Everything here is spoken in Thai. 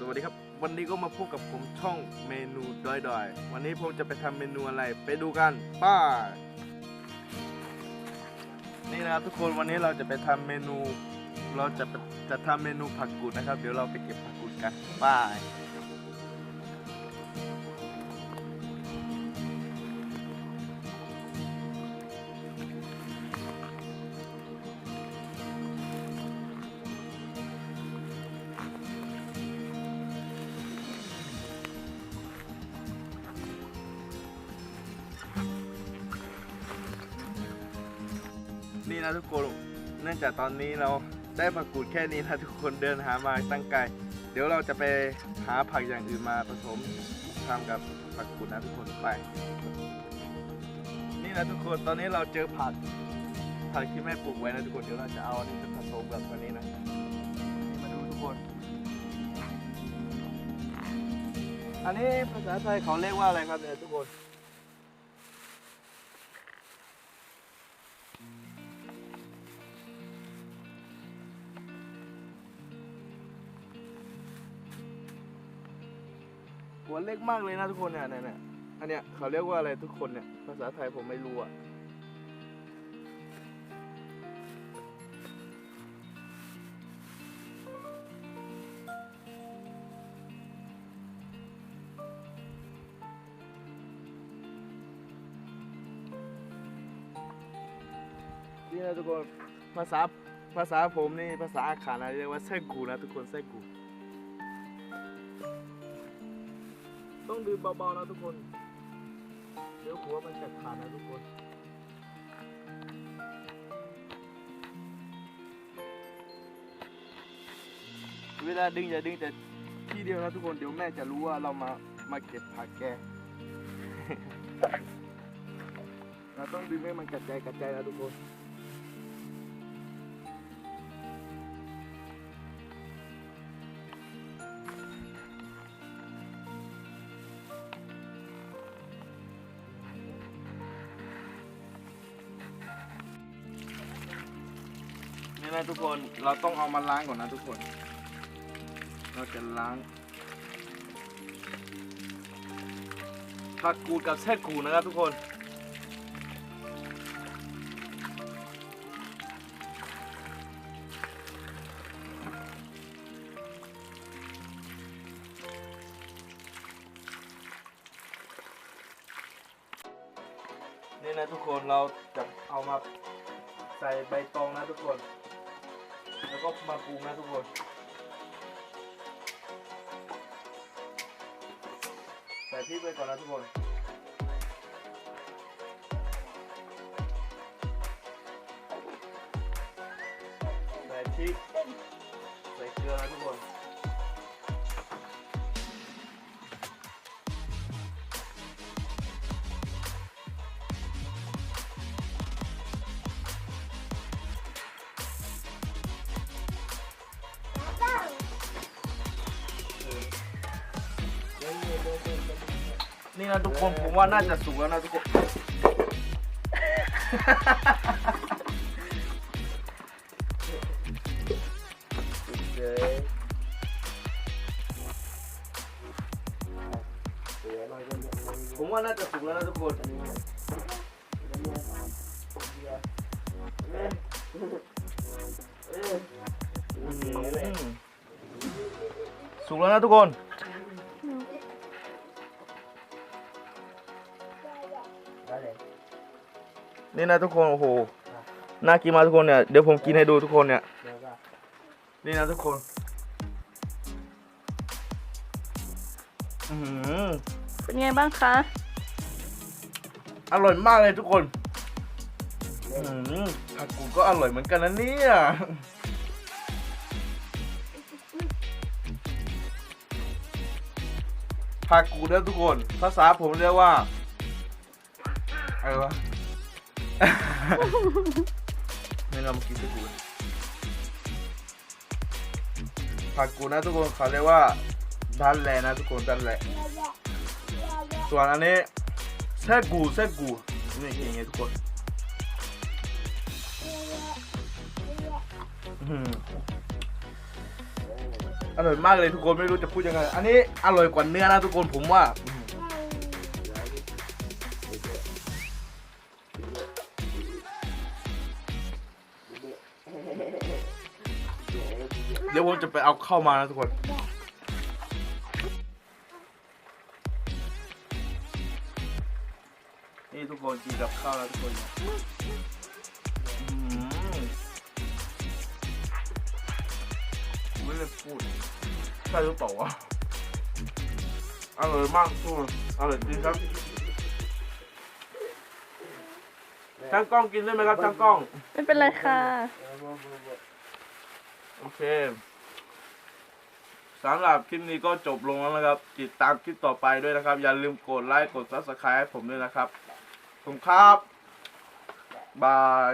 สวัสดีครับ วันนี้ก็มาพบกับผมช่องเมนูดอยดอยๆวันนี้ผมจะไปทำเมนูอะไรไปดูกันป้านี่นะครับทุกคนวันนี้เราจะไปทำเมนู เราจะจะทำเมนูผักกูดนะครับ เดี๋ยวเราไปเก็บผักกูดกันป้า นะทุกคน เนื่องจากตอนนี้เราได้ผักกูดแค่นี้นะทุกคนเดินหามาตั้งไกล เดี๋ยวเราจะไปหาผักอย่างอื่นมาผสมทำกับผักกูดนะทุกคนไป นี่นะทุกคนตอนนี้เราเจอผักผักที่แม่ปลูกไว้นะทุกคนเดี๋ยวเราจะเอาอันนี้ไปผสมกับตัวนี้นะมาดูทุกคน อันนี้ภาษาไทยเขาเรียกว่าอะไรครับเนี่ยทุกคน หัวเล็กมากเลยนะทุกคนเนี่ยเนี่ยเนี่ยอันเนี้ยเขาเรียกว่าอะไรทุกคนเนี่ย ภาษาไทยผมไม่รู้อะนี่นะทุกคนภาษาภาษาผมนี่ภาษาอาขานะเรียกว่าไส้กูนะทุกคนไส้กู ต้องดื่มเบาๆนะทุกคน เดี๋ยวหัวมันจะขาดนะทุกคนเวลาดึงอย่าดึงแต่ที่เดียวนะทุกคนเดี๋ยวแม่จะรู้ว่าเรามามาเก็บผักแกเราต้องดึงให้มันกระจายกระจายนะทุกคน นี่นะทุกคน เราต้องเอามาล้างก่อนนะทุกคน เราจะล้าง ผักกูดกับแช่กูดนะครับทุกคน นี่นะทุกคน เราจะเอามาใส่ใบตองนะทุกคน แล้วก็มาปรุงนะทุกคนใส่พริกไปก่อนนะทุกคนใส่พริกใส่เกลือนะทุกคน นี่นะทุกคนผมว่าน่าจะสุกแล้วนะทุกคน ผมว่าน่าจะสุกแล้วนะทุกคนสุกแล้วนะทุกคน นี่นะทุกคนโอ้โหน่ากินมากทุกคนเนี่ยเดี๋ยวผมกินให้ดูทุกคนเนี่ยนี่นะทุกคนอือหือเป็นไงบ้างคะ อร่อยมากเลยทุกคนอือหือผักกูดก็อร่อยเหมือนกันนะเนี่ยผักกูดนะทุกคน ภาษาผมเรียกว่า อะไรวะ ไม่เรามากินสักกูดผักกูดนะทุกคนเขาเรียกว่าดันแลนะทุกคนดันแลส่วนอันนี้แซ่กูแซ่กูนี่กินยังไงทุกคนอื้อหืออร่อยมากเลยทุกคนไม่รู้จะพูดยังไง อันนี้อร่อยกว่าเนื้อนะทุกคนผมว่า เดี๋ยวผมจะไปเอาเข้ามานะทุกคน นี่ทุกคนกินกับข้าวแล้วทุกคนอืมไม่ได้พูดใช่หรือเปล่าวะอร่อยมากทุกคนอร่อยจริงครับช่างกล้องกินได้ไหมครับช่างกล้อง ไม่เป็นไรค่ะ โอเคสำหรับคลิปนี้ก็จบลงแล้วนะครับ ติดตามคลิปต่อไปด้วยนะครับ อย่าลืมกดไลค์กด subscribe ให้ผมด้วยนะครับ ขอบคุณครับ บาย